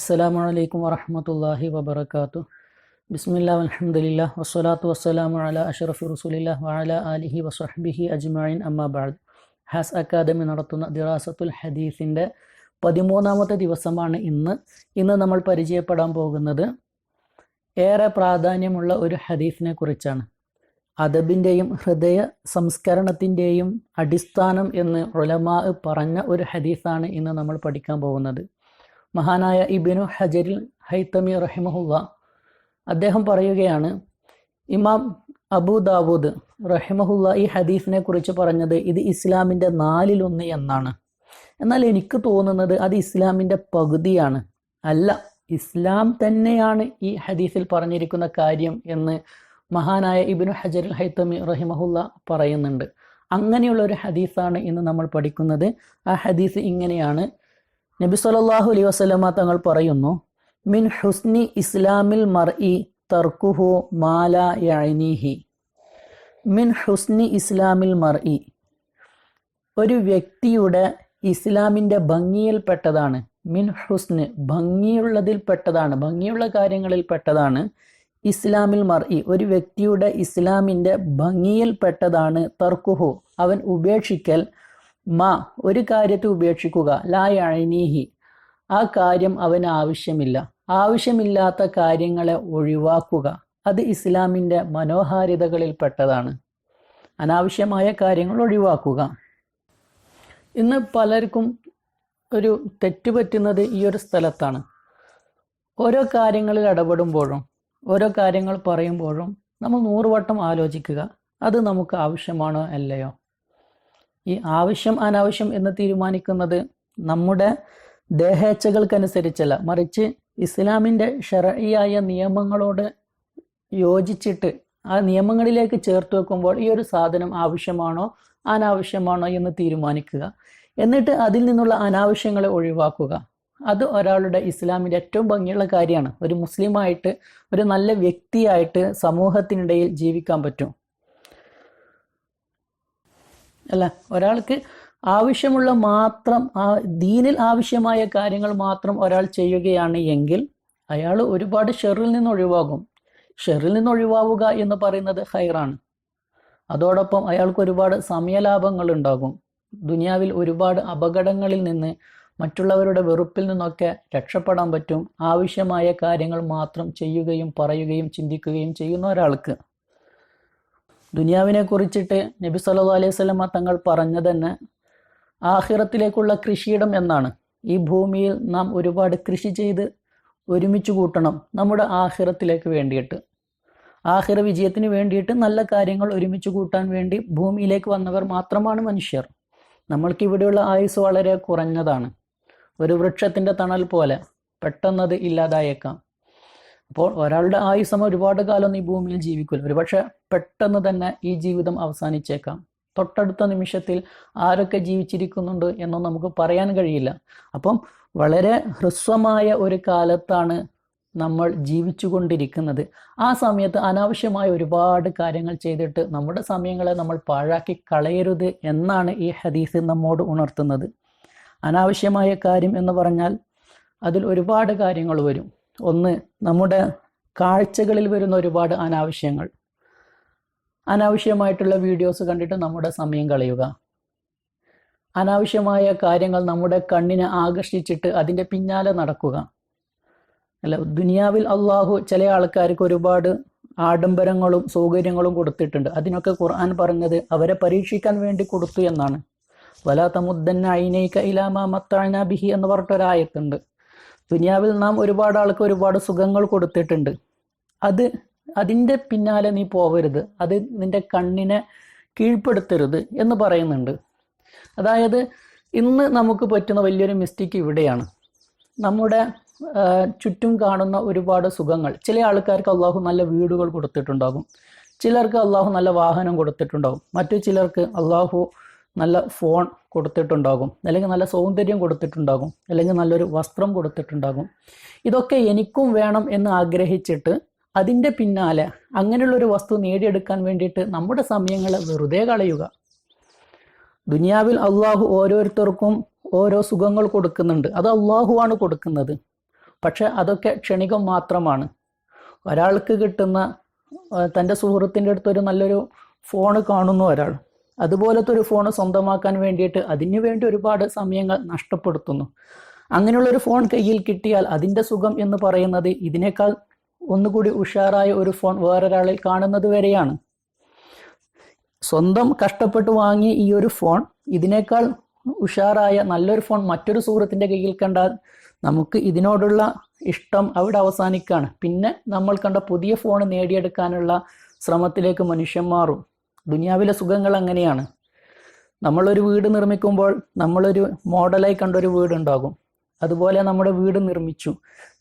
അസ്സലാമു വലൈക്കും വറഹ്മത്തുള്ളാഹി വബർക്കാത്തു ബിസ്മില്ലാ അൽഹംദുലില്ലാ വസ്സലാത്തു വസ്സലാമു അലാ അഷറഫി റസൂലില്ല വഅലാ ആലിഹി വസ്ഹബിഹി അജ്മഈൻ അമ്മാ ബഅദ്. ഹാസ് അക്കാദമി നടത്തുന്ന ദിറാസത്തുൽ ഹദീസിന്റെ പതിമൂന്നാമത്തെ ദിവസമാണ് ഇന്ന്. ഇന്ന് നമ്മൾ പരിചയപ്പെടാൻ പോകുന്നത് ഏറെ പ്രാധാന്യമുള്ള ഒരു ഹദീസിനെ കുറിച്ചാണ്. അദബിന്റെയും ഹൃദയ സംസ്കരണത്തിന്റെയും അടിസ്ഥാനം എന്ന് ഉലമാ പറഞ്ഞ ഒരു ഹദീസാണ് ഇന്ന് നമ്മൾ പഠിക്കാൻ പോകുന്നത്. മഹാനായ ഇബിനു ഹജരിൽ ഹൈത്തമി റഹിമഹുല്ല അദ്ദേഹം പറയുകയാണ് ഇമാം അബൂ ദാവൂദ് റഹിമഹുല്ല ഈ ഹദീസിനെ കുറിച്ച് പറഞ്ഞത് ഇത് ഇസ്ലാമിന്റെ നാലിലൊന്ന് എന്നാണ്. എന്നാൽ എനിക്ക് തോന്നുന്നത് അത് ഇസ്ലാമിന്റെ പകുതിയാണ്. അല്ല ഇസ്ലാം തന്നെയാണ് ഈ ഹദീസിൽ പറഞ്ഞിരിക്കുന്ന കാര്യം എന്ന് മഹാനായ ഇബിനു ഹജറുൽ ഹൈത്തമി റഹിമഹുല്ല പറയുന്നുണ്ട്. അങ്ങനെയുള്ള ഒരു ഹദീസാണ് ഇന്ന് നമ്മൾ പഠിക്കുന്നത്. ആ ഹദീസ് ഇങ്ങനെയാണ്. നബി സല്ലല്ലാഹു അലൈഹി വസ്ലമ തങ്ങൾ പറയുന്നു മിൻ ഹുസ്നി ഇസ്ലാമിൽ മർഇ തർക്കുഹു മാല യഅനീഹി. മിൻ ഹുസ്നി ഇസ്ലാമിൽ മർഇ. ഒരു വ്യക്തിയുടെ ഇസ്ലാമിന്റെ ഭംഗിയിൽപ്പെട്ടതാണ് മിൻ ഹുസ്ന് ഭംഗിയുള്ളതിൽ പെട്ടതാണ് ഭംഗിയുള്ള കാര്യങ്ങളിൽ പെട്ടതാണ് ഇസ്ലാമിൽ മർഇ. ഒരു വ്യക്തിയുടെ ഇസ്ലാമിന്റെ ഭംഗിയിൽപ്പെട്ടതാണ് തർക്കുഹു. അവൻ ഉപേക്ഷിക്കൽ മാ ഒരു കാര്യത്തെ ഉപേക്ഷിക്കുക. ലായ അഴിനീഹി ആ കാര്യം അവന് ആവശ്യമില്ല. ആവശ്യമില്ലാത്ത കാര്യങ്ങളെ ഒഴിവാക്കുക. അത് ഇസ്ലാമിന്റെ മനോഹാരിതകളിൽ പെട്ടതാണ് അനാവശ്യമായ കാര്യങ്ങൾ ഒഴിവാക്കുക. ഇന്ന് പലർക്കും ഒരു തെറ്റുപറ്റുന്നത് ഈ ഒരു സ്ഥലത്താണ്. ഓരോ കാര്യങ്ങളിൽ ഇടപെടുമ്പോഴും ഓരോ കാര്യങ്ങൾ പറയുമ്പോഴും നമ്മൾ നൂറുവട്ടം ആലോചിക്കുക. അത് നമുക്ക് ആവശ്യമാണോ അല്ലയോ? ഈ ആവശ്യം അനാവശ്യം എന്ന് തീരുമാനിക്കുന്നത് നമ്മുടെ ദേഹേച്ഛകൾക്കനുസരിച്ചല്ല. മറിച്ച് ഇസ്ലാമിന്റെ ഷറയായ നിയമങ്ങളോട് യോജിച്ചിട്ട് ആ നിയമങ്ങളിലേക്ക് ചേർത്ത് വെക്കുമ്പോൾ ഈ ഒരു സാധനം ആവശ്യമാണോ അനാവശ്യമാണോ എന്ന് തീരുമാനിക്കുക. എന്നിട്ട് അതിൽ നിന്നുള്ള അനാവശ്യങ്ങളെ ഒഴിവാക്കുക. അത് ഒരാളുടെ ഇസ്ലാമിന്റെ ഏറ്റവും ഭംഗിയുള്ള കാര്യമാണ്. ഒരു മുസ്ലിമായിട്ട് ഒരു നല്ല വ്യക്തിയായിട്ട് സമൂഹത്തിനിടയിൽ ജീവിക്കാൻ പറ്റും. അല്ല ഒരാൾക്ക് ആവശ്യമുള്ള മാത്രം ആ ദീനിൽ ആവശ്യമായ കാര്യങ്ങൾ മാത്രം ഒരാൾ ചെയ്യുകയാണ് എങ്കിൽ അയാൾ ഒരുപാട് ഷെറിൽ നിന്ന് ഒഴിവാകും. ഷെറിൽ നിന്ന് ഒഴിവാവുക എന്ന് പറയുന്നത് ഹൈറാണ്. അതോടൊപ്പം അയാൾക്ക് ഒരുപാട് സമയലാഭങ്ങൾ ഉണ്ടാകും ദുനിയാവിൽ ഒരുപാട് അപകടങ്ങളിൽ നിന്ന് മറ്റുള്ളവരുടെ വെറുപ്പിൽ നിന്നൊക്കെ രക്ഷപ്പെടാൻ പറ്റും. ആവശ്യമായ കാര്യങ്ങൾ മാത്രം ചെയ്യുകയും പറയുകയും ചിന്തിക്കുകയും ചെയ്യുന്ന ഒരാൾക്ക്. ദുനിയാവിനെ കുറിച്ചിട്ട് നബി സല്ലു അലൈഹി സ്വലമ തങ്ങൾ പറഞ്ഞു തന്നെ ആഹിറത്തിലേക്കുള്ള കൃഷിയിടം എന്നാണ്. ഈ ഭൂമിയിൽ നാം ഒരുപാട് കൃഷി ചെയ്ത് ഒരുമിച്ച് കൂട്ടണം നമ്മുടെ ആഹിറത്തിലേക്ക് വേണ്ടിയിട്ട്. ആഹിറ വിജയത്തിന് വേണ്ടിയിട്ട് നല്ല കാര്യങ്ങൾ ഒരുമിച്ച് കൂട്ടാൻ വേണ്ടി ഭൂമിയിലേക്ക് വന്നവർ മാത്രമാണ് മനുഷ്യർ. നമ്മൾക്ക് ഇവിടെയുള്ള ആയുസ് വളരെ കുറഞ്ഞതാണ്. ഒരു വൃക്ഷത്തിന്റെ തണൽ പോലെ പെട്ടെന്നത് ഇല്ലാതായേക്കാം. അപ്പോൾ ഒരാളുടെ ആയുസം ഒരുപാട് കാലം ഈ ഭൂമിയിൽ ജീവിക്കില്ല ഒരുപക്ഷെ പെട്ടെന്ന് തന്നെ ഈ ജീവിതം അവസാനിച്ചേക്കാം. തൊട്ടടുത്ത നിമിഷത്തിൽ ആരൊക്കെ ജീവിച്ചിരിക്കുന്നുണ്ട് എന്നൊന്നും നമുക്ക് പറയാൻ കഴിയില്ല. അപ്പം വളരെ ഹ്രസ്വമായ ഒരു കാലത്താണ് നമ്മൾ ജീവിച്ചു കൊണ്ടിരിക്കുന്നത് ആ സമയത്ത് അനാവശ്യമായ ഒരുപാട് കാര്യങ്ങൾ ചെയ്തിട്ട് നമ്മുടെ സമയങ്ങളെ നമ്മൾ പാഴാക്കി കളയരുത് എന്നാണ് ഈ ഹദീസ് നമ്മോട് ഉണർത്തുന്നത്. അനാവശ്യമായ കാര്യം എന്ന് പറഞ്ഞാൽ അതിൽ ഒരുപാട് കാര്യങ്ങൾ വരും. ഒന്ന് നമ്മുടെ കാഴ്ചകളിൽ വരുന്ന ഒരുപാട് അനാവശ്യങ്ങൾ. അനാവശ്യമായിട്ടുള്ള വീഡിയോസ് കണ്ടിട്ട് നമ്മുടെ സമയം കളയുക. അനാവശ്യമായ കാര്യങ്ങൾ നമ്മുടെ കണ്ണിനെ ആകർഷിച്ചിട്ട് അതിന്റെ പിന്നാലെ നടക്കുക. അല്ല ദുനിയാവിൽ അള്ളാഹു ചില ആൾക്കാർക്ക് ഒരുപാട് ആഡംബരങ്ങളും സൗകര്യങ്ങളും കൊടുത്തിട്ടുണ്ട്. അതിനൊക്കെ ഖുർആൻ പറഞ്ഞത് അവരെ പരീക്ഷിക്കാൻ വേണ്ടി കൊടുത്തു എന്നാണ്. വലാ തമുദ്ദന്ന ഐനൈക ഇലാമ മത്താന ബിഹി എന്ന് പറഞ്ഞിട്ടൊരായത്തുണ്ട്. ദുനിയാവിൽ നാം ഒരുപാട് ആൾക്ക് ഒരുപാട് സുഖങ്ങൾ കൊടുത്തിട്ടുണ്ട്. അത് അതിന്റെ പിന്നാലെ നീ പോവരുത്. അത് നിന്റെ കണ്ണിനെ കീഴ്പ്പെടുത്തരുത് എന്ന് പറയുന്നുണ്ട്. അതായത് ഇന്ന് നമുക്ക് പറ്റുന്ന വലിയൊരു മിസ്റ്റേക്ക് ഇവിടെയാണ്. നമ്മുടെ ചുറ്റും കാണുന്ന ഒരുപാട് സുഖങ്ങൾ. ചില ആൾക്കാർക്ക് അള്ളാഹു നല്ല വീടുകൾ കൊടുത്തിട്ടുണ്ടാകും. ചിലർക്ക് അള്ളാഹു നല്ല വാഹനം കൊടുത്തിട്ടുണ്ടാകും. മറ്റു ചിലർക്ക് അള്ളാഹു നല്ല ഫോൺ കൊടുത്തിട്ടുണ്ടാകും. അല്ലെങ്കിൽ നല്ല സൗന്ദര്യം കൊടുത്തിട്ടുണ്ടാകും. അല്ലെങ്കിൽ നല്ലൊരു വസ്ത്രം കൊടുത്തിട്ടുണ്ടാകും. ഇതൊക്കെ എനിക്കും വേണം എന്ന് ആഗ്രഹിച്ചിട്ട് അതിന്റെ പിന്നാലെ അങ്ങനെയുള്ളൊരു വസ്തു നേടിയെടുക്കാൻ വേണ്ടിയിട്ട് നമ്മുടെ സമയങ്ങളെ വെറുതെ കളയുക. ദുനിയാവിൽ അള്ളാഹു ഓരോരുത്തർക്കും ഓരോ സുഖങ്ങൾ കൊടുക്കുന്നുണ്ട്. അത് അള്ളാഹുവാണ് കൊടുക്കുന്നത്. പക്ഷെ അതൊക്കെ ക്ഷണികം മാത്രമാണ്. ഒരാൾക്ക് കിട്ടുന്ന തന്റെ സുഹൃത്തിന്റെ അടുത്ത് ഒരു നല്ലൊരു ഫോണ് കാണുന്നു ഒരാൾ. അതുപോലത്തെ ഒരു ഫോൺ സ്വന്തമാക്കാൻ വേണ്ടിയിട്ട് അതിനു വേണ്ടി ഒരുപാട് സമയങ്ങൾ നഷ്ടപ്പെടുത്തുന്നു. അങ്ങനെയുള്ള ഒരു ഫോൺ കയ്യിൽ കിട്ടിയാൽ അതിന്റെ സുഖം എന്ന് പറയുന്നത് ഇതിനേക്കാൾ ഒന്നുകൂടി ഉഷാറായ ഒരു ഫോൺ വേറൊരാളിൽ കാണുന്നത് വരെയാണ്. സ്വന്തം കഷ്ടപ്പെട്ട് വാങ്ങിയ ഈ ഒരു ഫോൺ ഇതിനേക്കാൾ ഉഷാറായ നല്ലൊരു ഫോൺ മറ്റൊരു സുഹൃത്തിന്റെ കയ്യിൽ കണ്ടാൽ നമുക്ക് ഇതിനോടുള്ള ഇഷ്ടം അവിടെ അവസാനിക്കുകയാണ് പിന്നെ നമ്മൾ കണ്ട പുതിയ ഫോൺ നേടിയെടുക്കാനുള്ള ശ്രമത്തിലേക്ക് മനുഷ്യൻ മാറും ദുനിയാവിലെ സുഖങ്ങൾ അങ്ങനെയാണ് നമ്മളൊരു വീട് നിർമ്മിക്കുമ്പോൾ നമ്മളൊരു മോഡലായി കണ്ടൊരു വീടുണ്ടാകും. അതുപോലെ നമ്മുടെ വീട് നിർമ്മിച്ചു.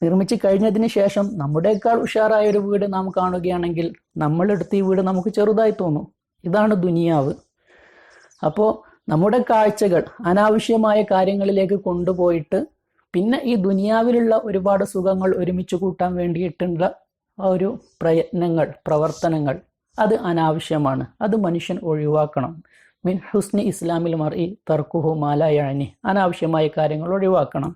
നിർമ്മിച്ചു കഴിഞ്ഞതിന് ശേഷം നമ്മുടേക്കാൾ ഉഷാറായ ഒരു വീട് നാം കാണുകയാണെങ്കിൽ നമ്മളെടുത്ത് ഈ വീട് നമുക്ക് ചെറുതായി തോന്നും. ഇതാണ് ദുനിയാവ്. അപ്പോൾ നമ്മുടെ കാഴ്ചകൾ അനാവശ്യമായ കാര്യങ്ങളിലേക്ക് കൊണ്ടുപോയിട്ട് പിന്നെ ഈ ദുനിയാവിലുള്ള ഒരുപാട് സുഖങ്ങൾ ഒരുമിച്ച് കൂട്ടാൻ വേണ്ടിയിട്ടുള്ള ഒരു പ്രയത്നങ്ങൾ പ്രവർത്തനങ്ങൾ അത് അനാവശ്യമാണ്. അത് മനുഷ്യൻ ഒഴിവാക്കണം. മിൻ ഹുസ്നി ഇസ്ലാമിൽ മറി തർക്കുഹു മാലായണി അനാവശ്യമായ കാര്യങ്ങൾ ഒഴിവാക്കണം.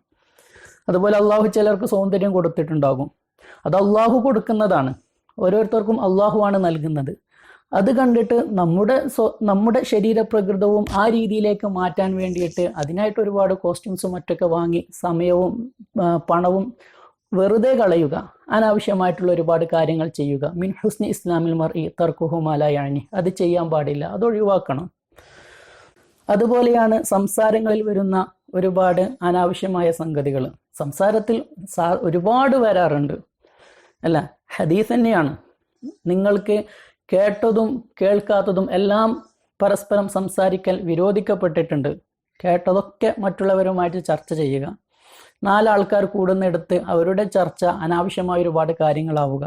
അതുപോലെ അള്ളാഹു ചിലർക്ക് സൗന്ദര്യം കൊടുത്തിട്ടുണ്ടാകും. അത് അള്ളാഹു കൊടുക്കുന്നതാണ്. ഓരോരുത്തർക്കും അള്ളാഹുവാണ് നൽകുന്നത്. അത് കണ്ടിട്ട് നമ്മുടെ സ്വ നമ്മുടെ ശരീരപ്രകൃതവും ആ രീതിയിലേക്ക് മാറ്റാൻ വേണ്ടിയിട്ട് അതിനായിട്ട് ഒരുപാട് കോസ്റ്റ്യൂംസും മറ്റൊക്കെ വാങ്ങി സമയവും പണവും വെറുതെ കളയുക. അനാവശ്യമായിട്ടുള്ള ഒരുപാട് കാര്യങ്ങൾ ചെയ്യുക. മിൻ ഹുസ്നി ഇസ്ലാമിൽ മർ ഈ തർക്കുഹുമാലായണി അത് ചെയ്യാൻ പാടില്ല. അത് ഒഴിവാക്കണം. അതുപോലെയാണ് സംസാരങ്ങളിൽ വരുന്ന ഒരുപാട് അനാവശ്യമായ സംഗതികൾ സംസാരത്തിൽ ഒരുപാട് വരാറുണ്ട്. അല്ല ഹദീസ് തന്നെയാണ്. നിങ്ങൾക്ക് കേട്ടതും കേൾക്കാത്തതും എല്ലാം പരസ്പരം സംസാരിക്കൽ വിരോധിക്കപ്പെട്ടിട്ടുണ്ട്. കേട്ടതൊക്കെ മറ്റുള്ളവരുമായിട്ട് ചർച്ച ചെയ്യുക. നാലാൾക്കാർ കൂടുന്നിടത്ത് അവരുടെ ചർച്ച അനാവശ്യമായ ഒരുപാട് കാര്യങ്ങളാവുക.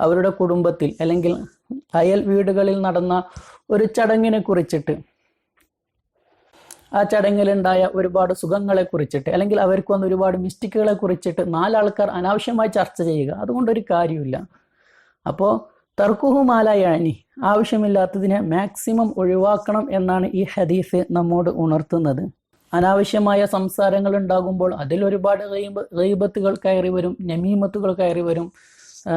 അവരുടെ കുടുംബത്തിൽ അല്ലെങ്കിൽ അയൽ വീടുകളിൽ നടന്ന ഒരു ചടങ്ങിനെ കുറിച്ചിട്ട് ആ ചടങ്ങിലുണ്ടായ ഒരുപാട് സുഖങ്ങളെ കുറിച്ചിട്ട് അല്ലെങ്കിൽ അവർക്ക് വന്ന ഒരുപാട് മിസ്റ്റേക്കുകളെ കുറിച്ചിട്ട് നാലാൾക്കാർ അനാവശ്യമായി ചർച്ച ചെയ്യുക അതുകൊണ്ടൊരു കാര്യമില്ല അപ്പോൾ തർക്കുഹുമാലായണി ആവശ്യമില്ലാത്തതിനെ മാക്സിമം ഒഴിവാക്കണം എന്നാണ് ഈ ഹദീസ് നമ്മോട് ഉണർത്തുന്നത്. അനാവശ്യമായ സംസാരങ്ങൾ ഉണ്ടാകുമ്പോൾ അതിൽ ഒരുപാട് റീബത്തുകൾ കയറി വരും നമീമത്തുകൾ കയറി വരും.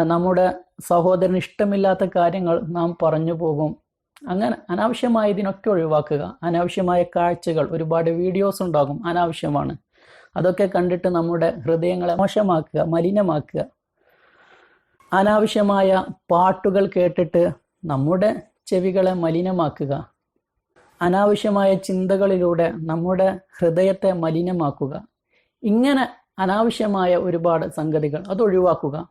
നമ്മുടെ സഹോദരന് ഇഷ്ടമില്ലാത്ത കാര്യങ്ങൾ നാം പറഞ്ഞു പോകും. അങ്ങനെ അനാവശ്യമായതിനൊക്കെ ഒഴിവാക്കുക. അനാവശ്യമായ കാഴ്ചകൾ ഒരുപാട് വീഡിയോസ് ഉണ്ടാകും അനാവശ്യമാണ്. അതൊക്കെ കണ്ടിട്ട് നമ്മുടെ ഹൃദയങ്ങളെ മോശമാക്കുക മലിനമാക്കുക. അനാവശ്യമായ പാട്ടുകൾ കേട്ടിട്ട് നമ്മുടെ ചെവികളെ മലിനമാക്കുക. അനാവശ്യമായ ചിന്തകളിലൂടെ നമ്മുടെ ഹൃദയത്തെ മലിനമാക്കുക. ഇങ്ങനെ അനാവശ്യമായ ഒരുപാട് സംഗതികൾ അത് ഒഴിവാക്കുക.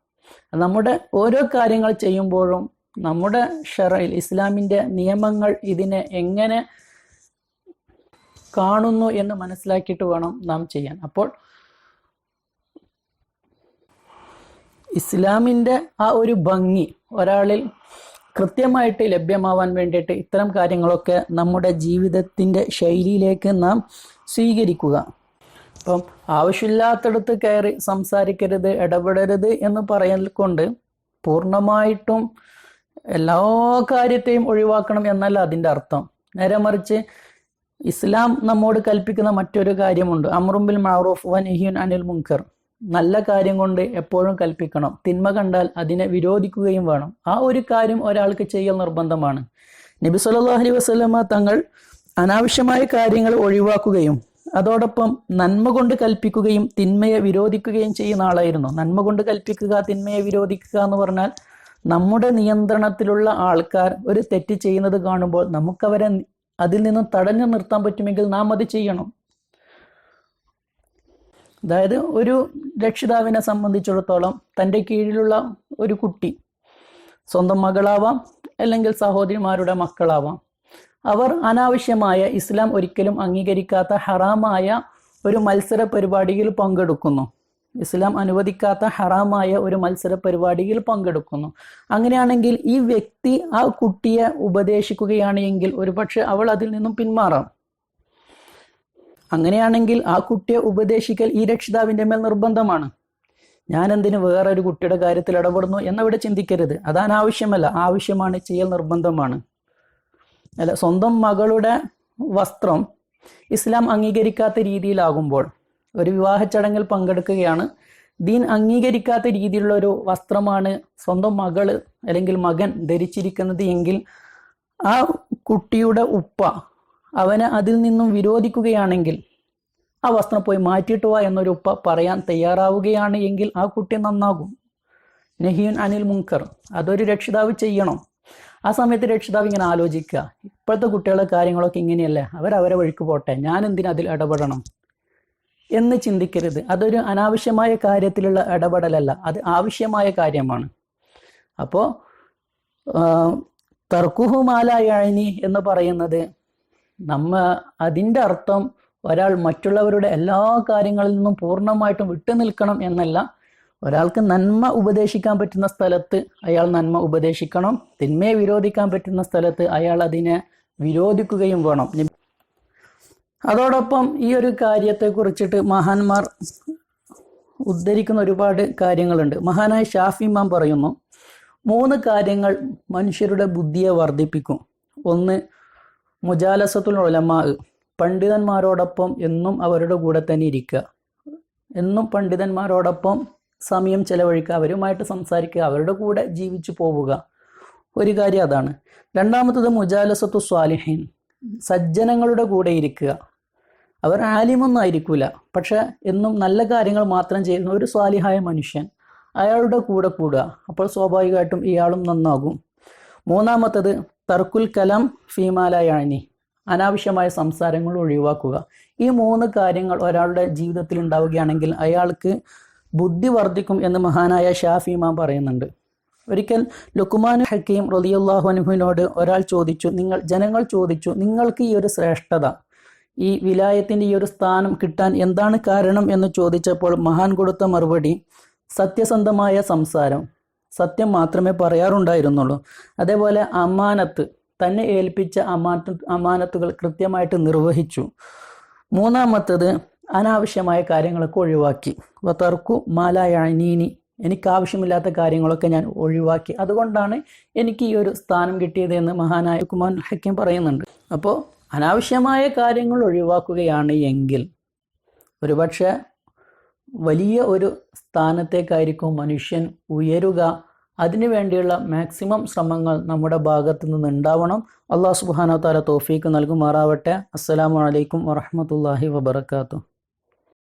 നമ്മുടെ ഓരോ കാര്യങ്ങൾ ചെയ്യുമ്പോഴും നമ്മുടെ ഷറയിൽ ഇസ്ലാമിന്റെ നിയമങ്ങൾ ഇതിനെ എങ്ങനെ കാണുന്നു എന്ന് മനസ്സിലാക്കിയിട്ട് വേണം നാം ചെയ്യാൻ. അപ്പോൾ ഇസ്ലാമിന്റെ ആ ഒരു ഭംഗി ഒരാളിൽ കൃത്യമായിട്ട് ലഭ്യമാവാൻ വേണ്ടിയിട്ട് ഇത്തരം കാര്യങ്ങളൊക്കെ നമ്മുടെ ജീവിതത്തിന്റെ ശൈലിയിലേക്ക് നാം സ്വീകരിക്കുക. അപ്പം ആവശ്യമില്ലാത്തടത്ത് കയറി സംസാരിക്കരുത് ഇടപെടരുത് എന്ന് പറയൽ കൊണ്ട് പൂർണമായിട്ടും എല്ലാ കാര്യത്തെയും ഒഴിവാക്കണം എന്നല്ല അതിന്റെ അർത്ഥം. നേരെ മറിച്ച് ഇസ്ലാം നമ്മോട് കൽപ്പിക്കുന്ന മറ്റൊരു കാര്യമുണ്ട്. അമ്രുംബിൽ മാറൂഫ് വൻ അനിൽ മുങ്കർ നല്ല കാര്യം കൊണ്ട് എപ്പോഴും കൽപ്പിക്കണം. തിന്മ കണ്ടാൽ അതിനെ വിരോധിക്കുകയും വേണം. ആ ഒരു കാര്യം ഒരാൾക്ക് ചെയ്യൽ നിർബന്ധമാണ്. നബി സല്ലല്ലാഹു അലൈഹി വസല്ലമ തങ്ങൾ അനാവശ്യമായ കാര്യങ്ങൾ ഒഴിവാക്കുകയും അതോടൊപ്പം നന്മ കൊണ്ട് കൽപ്പിക്കുകയും തിന്മയെ വിരോധിക്കുകയും ചെയ്യുന്ന ആളായിരുന്നു. നന്മ കൊണ്ട് കൽപ്പിക്കുക തിന്മയെ വിരോധിക്കുക എന്ന് പറഞ്ഞാൽ നമ്മുടെ നിയന്ത്രണത്തിലുള്ള ആൾക്കാർ ഒരു തെറ്റ് ചെയ്യുന്നത് കാണുമ്പോൾ നമുക്കവരെ അതിൽ നിന്നും തടഞ്ഞു നിർത്താൻ പറ്റുമെങ്കിൽ നാം അത് ചെയ്യണം. അതായത് ഒരു രക്ഷിതാവിനെ സംബന്ധിച്ചിടത്തോളം തന്റെ കീഴിലുള്ള ഒരു കുട്ടി സ്വന്തം മകളാവാം അല്ലെങ്കിൽ സഹോദരിമാരുടെ മക്കളാവാം. അവർ അനാവശ്യമായ ഇസ്ലാം ഒരിക്കലും അംഗീകരിക്കാത്ത ഹറാമായ ഒരു മത്സര പരിപാടിയിൽ പങ്കെടുക്കുന്നു. ഇസ്ലാം അനുവദിക്കാത്ത ഹറാമായ ഒരു മത്സര പരിപാടിയിൽ പങ്കെടുക്കുന്നു. അങ്ങനെയാണെങ്കിൽ ഈ വ്യക്തി ആ കുട്ടിയെ ഉപദേശിക്കുകയാണ് എങ്കിൽ ഒരുപക്ഷെ അവൾ അതിൽ നിന്നും പിന്മാറാം. അങ്ങനെയാണെങ്കിൽ ആ കുട്ടിയെ ഉപദേശിക്കൽ ഈ രക്ഷിതാവിന്റെ മേൽ നിർബന്ധമാണ്. ഞാൻ എന്തിന് വേറൊരു കുട്ടിയുടെ കാര്യത്തിൽ ഇടപെടുന്നു എന്നവിടെ ചിന്തിക്കരുത്. അതാണ് ആവശ്യമല്ല ആവശ്യമാണ് ചെയ്യൽ നിർബന്ധമാണ്. അല്ല സ്വന്തം മകളുടെ വസ്ത്രം ഇസ്ലാം അംഗീകരിക്കാത്ത രീതിയിലാകുമ്പോൾ ഒരു വിവാഹ ചടങ്ങിൽ പങ്കെടുക്കുകയാണ്. ദീൻ അംഗീകരിക്കാത്ത രീതിയിലുള്ള ഒരു വസ്ത്രമാണ് സ്വന്തം മകൾ അല്ലെങ്കിൽ മകൻ ധരിച്ചിരിക്കുന്നത് എങ്കിൽ ആ കുട്ടിയുടെ ഉപ്പ അവനെ അതിൽ നിന്നും വിരോധിക്കുകയാണെങ്കിൽ ആ വസ്ത്രം പോയി മാറ്റിയിട്ട് വാ എന്നൊരു ഉപ്പ പറയാൻ തയ്യാറാവുകയാണ് എങ്കിൽ ആ കുട്ടി നന്നാകും. നഹിയുൻ അനിൽ മുങ്കർ അതൊരു രക്ഷിതാവ് ചെയ്യണം. ആ സമയത്ത് രക്ഷിതാവ് ഇങ്ങനെ ആലോചിക്കുക. ഇപ്പോഴത്തെ കുട്ടികളുടെ കാര്യങ്ങളൊക്കെ ഇങ്ങനെയല്ലേ? അവരവരെ വഴിക്ക് പോട്ടെ. ഞാൻ എന്തിനാ അതിൽ ഇടപെടണം? എന്ന് ചിന്തിക്കരുത്. അതൊരു അനാവശ്യമായ കാര്യത്തിലുള്ള ഇടപെടലല്ല. അത് ആവശ്യമായ കാര്യമാണ്. അപ്പോൾ തർക്കുഹുമാലായണി എന്ന് പറയുന്നത് നമ്മ അതിന്റെ അർത്ഥം ഒരാൾ മറ്റുള്ളവരുടെ എല്ലാ കാര്യങ്ങളിൽ നിന്നും പൂർണമായിട്ടും വിട്ടു നിൽക്കണം എന്നല്ല. ഒരാൾക്ക് നന്മ ഉപദേശിക്കാൻ പറ്റുന്ന സ്ഥലത്ത് അയാൾ നന്മ ഉപദേശിക്കണം. തിന്മയെ വിരോധിക്കാൻ പറ്റുന്ന സ്ഥലത്ത് അയാൾ അതിനെ വിരോധിക്കുകയും വേണം. അതോടൊപ്പം ഈ ഒരു കാര്യത്തെ കുറിച്ചിട്ട് മഹാന്മാർ ഉദ്ധരിക്കുന്ന ഒരുപാട് കാര്യങ്ങളുണ്ട്. മഹാനായ ഷാഫി മാം പറയുന്നു മൂന്ന് കാര്യങ്ങൾ മനുഷ്യരുടെ ബുദ്ധിയെ വർദ്ധിപ്പിക്കും. ഒന്ന് മുജാലസത്തുൽ ഉലമാ പണ്ഡിതന്മാരോടൊപ്പം എന്നും അവരുടെ കൂടെ തന്നെ ഇരിക്കുക എന്നും പണ്ഡിതന്മാരോടൊപ്പം സമയം ചെലവഴിക്കുക അവരുമായിട്ട് സംസാരിക്കുക അവരുടെ കൂടെ ജീവിച്ചു പോവുക. ഒരു കാര്യം അതാണ്. രണ്ടാമത്തത് മുജാലസത്തു സ്വാലിഹീൻ സജ്ജനങ്ങളുടെ കൂടെ ഇരിക്കുക അവർ ആലിമൊന്നും ആയിരിക്കൂല പക്ഷെ എന്നും നല്ല കാര്യങ്ങൾ മാത്രം ചെയ്യുന്ന ഒരു സ്വാലിഹായ മനുഷ്യൻ അയാളുടെ കൂടെ കൂടുക. അപ്പോൾ സ്വാഭാവികമായിട്ടും ഇയാളും നന്നാകും. മൂന്നാമത്തത് തർക്കുൽ കലാം ഫീമാലയാണി അനാവശ്യമായ സംസാരങ്ങൾ ഒഴിവാക്കുക. ഈ മൂന്ന് കാര്യങ്ങൾ ഒരാളുടെ ജീവിതത്തിൽ ഉണ്ടാവുകയാണെങ്കിൽ അയാൾക്ക് ബുദ്ധി വർദ്ധിക്കും എന്ന് മഹാനായ ഷാഫി ഇമാം പറയുന്നുണ്ട്. ഒരിക്കൽ ലുക്കുമാൻ ഹക്കീം റലിയുല്ലാഹു അനുഹുവിനോട് ഒരാൾ ചോദിച്ചു നിങ്ങൾ ജനങ്ങൾ ചോദിച്ചു നിങ്ങൾക്ക് ഈ ഒരു ശ്രേഷ്ഠത ഈ വിലായത്തിന്റെ ഈ ഒരു സ്ഥാനം കിട്ടാൻ എന്താണ് കാരണം? എന്ന് ചോദിച്ചപ്പോൾ മഹാൻ കൊടുത്ത മറുപടി സത്യസന്ധമായ സംസാരം. സത്യം മാത്രമേ പറയാറുണ്ടായിരുന്നുള്ളൂ. അതേപോലെ അമാനത്ത് തന്നെ ഏൽപ്പിച്ച അമാനത്ത് അമാനത്തുകൾ കൃത്യമായിട്ട് നിർവഹിച്ചു. മൂന്നാമത്തത് അനാവശ്യമായ കാര്യങ്ങളൊക്കെ ഒഴിവാക്കി. വത്തർക്കു മാലായണീനി എനിക്ക് ആവശ്യമില്ലാത്ത കാര്യങ്ങളൊക്കെ ഞാൻ ഒഴിവാക്കി. അതുകൊണ്ടാണ് എനിക്ക് ഈ ഒരു സ്ഥാനം കിട്ടിയത് എന്ന് മഹാനായ കുമാൻ ഹക്കിം പറയുന്നുണ്ട്. അപ്പോൾ അനാവശ്യമായ കാര്യങ്ങൾ ഒഴിവാക്കുകയാണ് എങ്കിൽ ഒരുപക്ഷെ വലിയ ഒരു സ്ഥാനത്തേക്കായിരിക്കും മനുഷ്യൻ ഉയരുക. അതിനു വേണ്ടിയുള്ള മാക്സിമം ശ്രമങ്ങൾ നമ്മുടെ ഭാഗത്തു നിന്ന് ഉണ്ടാവണം. അള്ളാഹു സുബാന താല തോഫീക്ക് നൽകുമാറാവട്ടെ. അസ്സാം വലൈക്കും വറഹമത്തല്ലാഹി വബർക്കാത്തു